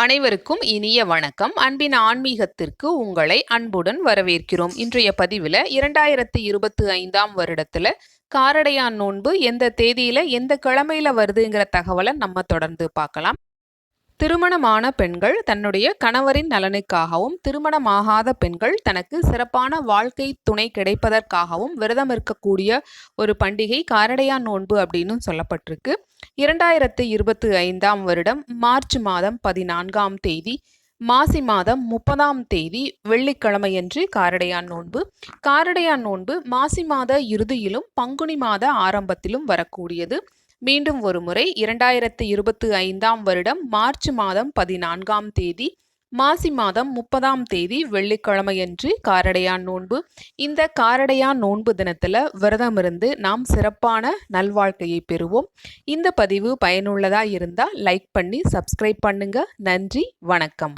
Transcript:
அனைவருக்கும் இனிய வணக்கம். அன்பின் ஆன்மீகத்திற்கு உங்களை அன்புடன் வரவேற்கிறோம். இன்றைய பதிவில் இரண்டாயிரத்தி இருபத்தி ஐந்தாம் வருடத்தில் காரடையான் நோன்பு எந்த தேதியில் எந்த கிழமையில் வருதுங்கிற தகவலை நம்ம தொடர்ந்து பார்க்கலாம். திருமணமான பெண்கள் தன்னுடைய கணவரின் நலனுக்காகவும் திருமணமாகாத பெண்கள் தனக்கு சிறப்பான வாழ்க்கை துணை கிடைப்பதற்காகவும் விரதம் இருக்கக்கூடிய ஒரு பண்டிகை காரடையான் நோன்பு அப்படின்னு சொல்லப்பட்டிருக்கு. இரண்டாயிரத்து இருபத்தி ஐந்தாம் வருடம் மார்ச் மாதம் பதினான்காம் தேதி மாசி மாதம் முப்பதாம் தேதி வெள்ளிக்கிழமையன்று காரடையான் நோன்பு. காரடையான் நோன்பு மாசி மாத இறுதியிலும் பங்குனி மாத ஆரம்பத்திலும் வரக்கூடியது. மீண்டும் ஒருமுறை இரண்டாயிரத்து இருபத்தி ஐந்தாம் வருடம் மார்ச் மாதம் பதினான்காம் தேதி மாசி மாதம் முப்பதாம் தேதி வெள்ளிக்கிழமையன்று காரடையான் நோன்பு. இந்த காரடையான் நோன்பு தினத்தில் விரதம் இருந்து நாம் சிறப்பான நல்வாழ்க்கையை பெறுவோம். இந்த பதிவு பயனுள்ளதாக இருந்தால் லைக் பண்ணி சப்ஸ்கிரைப் பண்ணுங்க. நன்றி வணக்கம்.